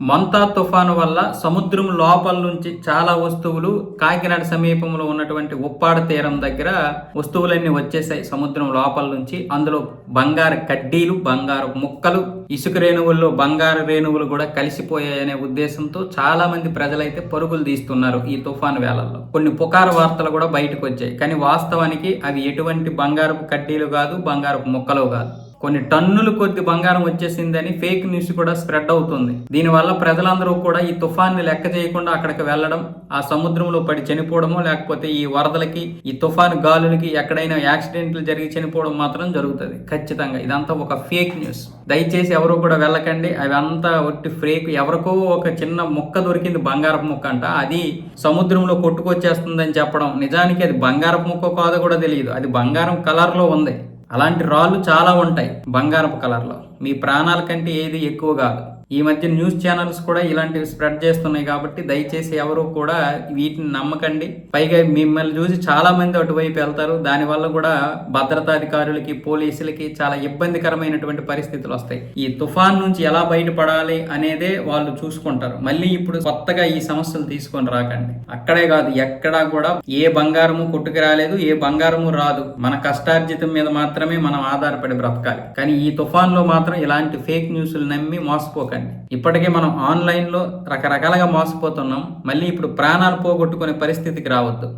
మంతా తుఫాను వల్ల సముద్రం లోపల నుంచి చాలా వస్తువులు కాకినాడ సమీపంలో ఉన్నటువంటి ఉప్పాడ తీరం దగ్గర వస్తువులన్నీ వచ్చేసాయి సముద్రం లోపల నుంచి. అందులో బంగారు కడ్డీలు బంగారు ముక్కలు ఇసుక రేణువుల్లో బంగారు రేణువులు కూడా కలిసిపోయాయనే ఉద్దేశంతో చాలా మంది ప్రజలైతే పరుగులు తీస్తున్నారు ఈ తుఫాను వేళల్లో. కొన్ని పుకారు వార్తలు కూడా బయటకు వచ్చాయి. కానీ వాస్తవానికి అవి ఎటువంటి బంగారపు కడ్డీలు కాదు బంగారపు ముక్కలు కాదు. కొన్ని టన్నుల కొద్ది బంగారం వచ్చేసిందని ఫేక్ న్యూస్ కూడా స్ప్రెడ్ అవుతుంది. దీనివల్ల ప్రజలందరూ కూడా ఈ తుఫాన్ని లెక్క చేయకుండా అక్కడికి వెళ్ళడం ఆ సముద్రంలో పడి చనిపోవడమో లేకపోతే ఈ వరదలకి ఈ తుఫాన్ గాలులకి ఎక్కడైనా యాక్సిడెంట్లు జరిగి చనిపోవడం మాత్రం జరుగుతుంది. ఖచ్చితంగా ఇదంతా ఒక ఫేక్ న్యూస్. దయచేసి ఎవరు కూడా వెళ్ళకండి. అవి అంతా ఒట్టి ఫేక్. ఎవరికో ఒక చిన్న ముక్క దొరికింది బంగారపు ముక్క అంట. అది సముద్రంలో కొట్టుకొచ్చేస్తుందని చెప్పడం. నిజానికి అది బంగారపు ముక్క కాదు కూడా తెలియదు. అది బంగారం కలర్లో ఉంది. అలాంటి రాళ్ళు చాలా ఉంటాయి బంగారపు కలర్లో. మీ ప్రాణాల కంటే ఏది ఎక్కువ కాదు. ఈ మధ్య న్యూస్ ఛానల్స్ కూడా ఇలాంటివి స్ప్రెడ్ చేస్తున్నాయి కాబట్టి దయచేసి ఎవరు కూడా వీటిని నమ్మకండి. పైగా మిమ్మల్ని చూసి చాలా మంది అటువైపు వెళ్తారు. దానివల్ల కూడా భద్రతాధికారులకి పోలీసులకి చాలా ఇబ్బందికరమైనటువంటి పరిస్థితులు వస్తాయి. ఈ తుఫాన్ నుంచి ఎలా బయటపడాలి అనేదే వాళ్ళు చూసుకుంటారు. మళ్ళీ ఇప్పుడు కొత్తగా ఈ సమస్యలు తీసుకొని రాకండి. అక్కడే కాదు ఎక్కడా కూడా ఏ బంగారము కొట్టుకు రాలేదు ఏ బంగారము రాదు. మన కష్టార్జితం మీద మాత్రమే మనం ఆధారపడి బ్రతకాలి. కానీ ఈ తుఫాన్లో మాత్రం ఇలాంటి ఫేక్ న్యూస్లు నమ్మి మోసపోకండి. ఇప్పటికే మనం ఆన్లైన్లో రకరకాలుగా మోసపోతున్నాం. మళ్ళీ ఇప్పుడు ప్రాణాలు పోగొట్టుకునే పరిస్థితికి రావద్దు.